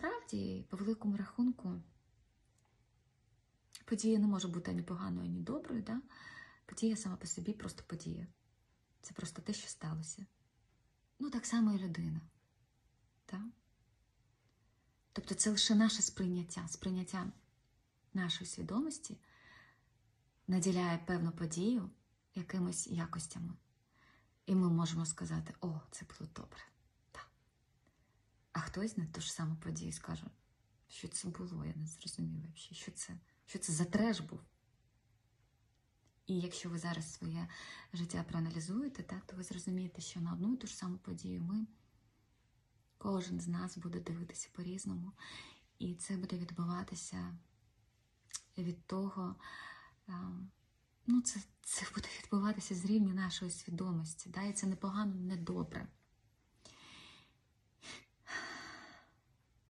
насправді, по великому рахунку, подія не може бути ані поганою, ані доброю. Да? Подія сама по собі просто подія. Це просто те, що сталося. Ну, так само і людина. Так? Тобто це лише наше сприйняття, сприйняття нашої свідомості наділяє певну подію якимись якостями. І ми можемо сказати, о, це було хтось на ту ж саму подію скаже, що це було, я не зрозуміла, взагалі, що це, що це за треш був. І якщо ви зараз своє життя проаналізуєте, так, то ви зрозумієте, що на одну і ту ж саму подію ми, кожен з нас буде дивитися по-різному, і це буде відбуватися від того, ну, це, це буде відбуватися з рівня нашої свідомості. Да? І це не погано, не добре.